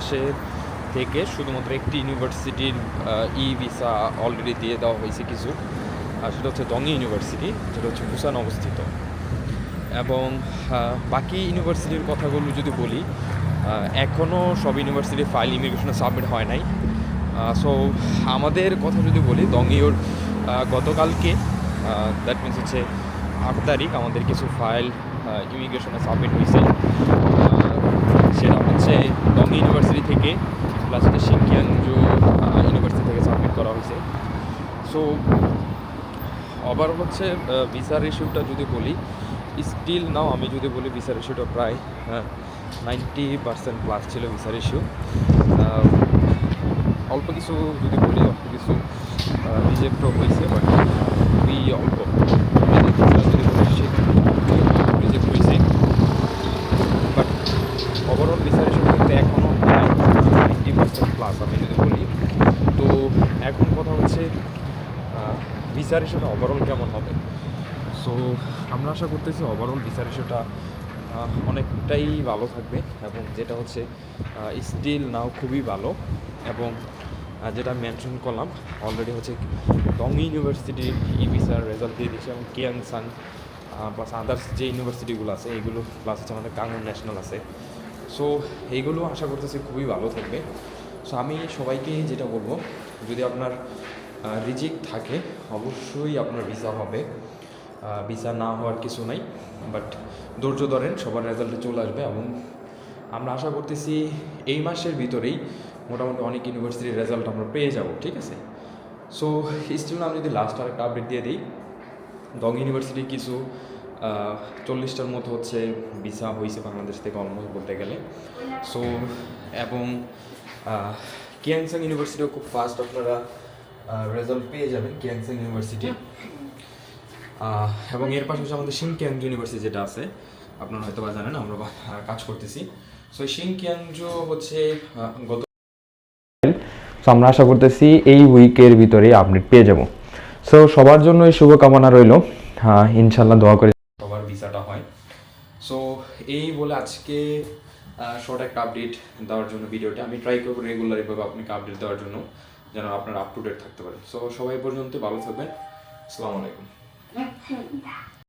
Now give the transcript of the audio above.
বাংলাদেশের থেকে শুধুমাত্র একটি ইউনিভার্সিটির ই ভিসা অলরেডি দিয়ে দেওয়া হয়েছে কিছু। আর সেটা হচ্ছে দঙ্গি ইউনিভার্সিটি, যেটা হচ্ছে বুসান অবস্থিত। এবং বাকি ইউনিভার্সিটির কথাগুলো যদি বলি এখনও সব ইউনিভার্সিটির ফাইল ইমিগ্রেশনে সাবমিট হয় নাই। সো আমাদের কথা যদি বলি দঙ্গিওর গতকালকে দ্যাট মিনস হচ্ছে আট তারিখ আমাদের কিছু ফাইল ইমিগ্রেশনে সাবমিট হয়েছে। সেটা হচ্ছে দঙ্গি ইউনিভার্সিটি থেকে প্লাস হচ্ছে শিংকিয়াংজু ইউনিভার্সিটি থেকে সাবমিট করা হয়েছে। সো আবার হচ্ছে ভিসার ইস্যুটা যদি বলি স্টিল নাও আমি যদি বলি ভিসার ইস্যুটা প্রায় নাইনটি পার্সেন্ট প্লাস ছিল ভিসার ইস্যু অল্প কিছু যদি বলি, অল্প কিছু রিজেক্টও হয়েছে বাট খুবই অল্প রিজেক্ট হয়েছে বাট ওভারঅল ভিসার ইস্যু কিন্তু এখনও প্রায় নাইনটি পার্সেন্ট প্লাস আমি যদি বলি তো এখন কথা হচ্ছে ভিসার ওভারঅল কেমন হবে? সো আমরা আশা করতেছি ওভারঅল ভিসার অনেকটাই ভালো থাকবে এবং যেটা হচ্ছে স্টিল নাও খুবই ভালো এবং যেটা মেনশন করলাম অলরেডি হচ্ছে দং ইউনিভার্সিটির ই ভিসার রেজাল্ট দিয়ে দিচ্ছে এবং কিয়াংসাং প্লাস আদার্স যে ইউনিভার্সিটিগুলো আছে, এইগুলো প্লাস হচ্ছে আমাদের কাঙ্গুন ন্যাশনাল আছে। সো এইগুলো আশা করতেছি খুবই ভালো থাকবে। সো আমি সবাইকে যেটা বলব, যদি আপনার রিজিক থাকে, অবশ্যই আপনার ভিসা হবে। ভিসা না হওয়ার কিছু নাই বাট ধৈর্য ধরেন, সবার রেজাল্টে চলে আসবে এবং আমরা আশা করতেছি এই মাসের ভিতরেই মোটামুটি অনেক ইউনিভার্সিটির রেজাল্ট আমরা পেয়ে যাব, ঠিক আছে? সো স্টিল আমি যদি লাস্ট আরেকটা আপডেট দিয়ে দিই দং ইউনিভার্সিটি কিছু চল্লিশটার মতো হচ্ছে ভিসা হয়েছে বাংলাদেশ থেকে অলমোস্ট বলতে গেলে। সো এবং কিয়াংসাং ইউনিভার্সিটিও খুব ফাস্ট আপনারা রেজাল্ট পেয়ে যাবেন কিয়াংসাং ইউনিভার্সিটি এবং এর পাশাপাশি আমাদের শিনকিয়াংজু ইউনিভার্সিটি যেটা আছে আপনারা হয়তো বা জানেন আমরা কাজ করতেছি। সো শিনকিয়াংজু হচ্ছে গত সো আমরা আশা করতেছি এই উইকের ভিতরে আপডেট পেয়ে যাব। সো সবার জন্য এই শুভকামনা রইল। ইনশাল্লাহ দোয়া করে সবার ভিসাটা হয়। সো এই বলে আজকে শর্ট একটা আপডেট দেওয়ার জন্য ভিডিওটা। আমি ট্রাই করব রেগুলার এভাবে আপনাকে আপডেট দেওয়ার জন্য। যেন আপনারা আপ টু ডেট থাকতে পারেন। সো সবাই পর্যন্ত ভালো থাকবেন। আসসালামু আলাইকুম।